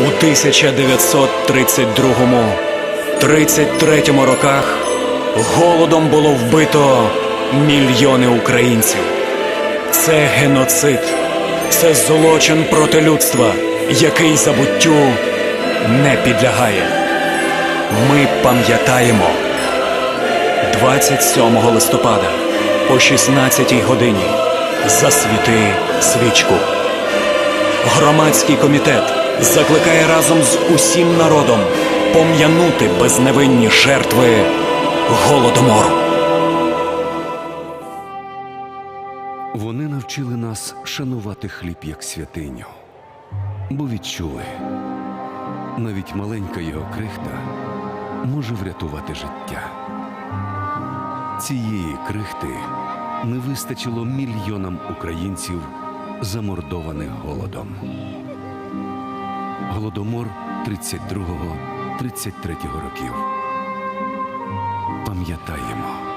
У 1932-33 роках голодом було вбито мільйони українців. Це геноцид, це злочин проти людства, який забуттю не підлягає. Ми пам'ятаємо 27 листопада о 16 годині засвіти свічку. Громадський комітет закликає разом з усім народом пом'янути безневинні жертви голодомору. Вони навчили нас шанувати хліб як святиню, бо відчули, навіть маленька його крихта може врятувати життя. Цієї крихти не вистачило мільйонам українців, замордованих голодом. Голодомор 32-33 років. Пам'ятаємо.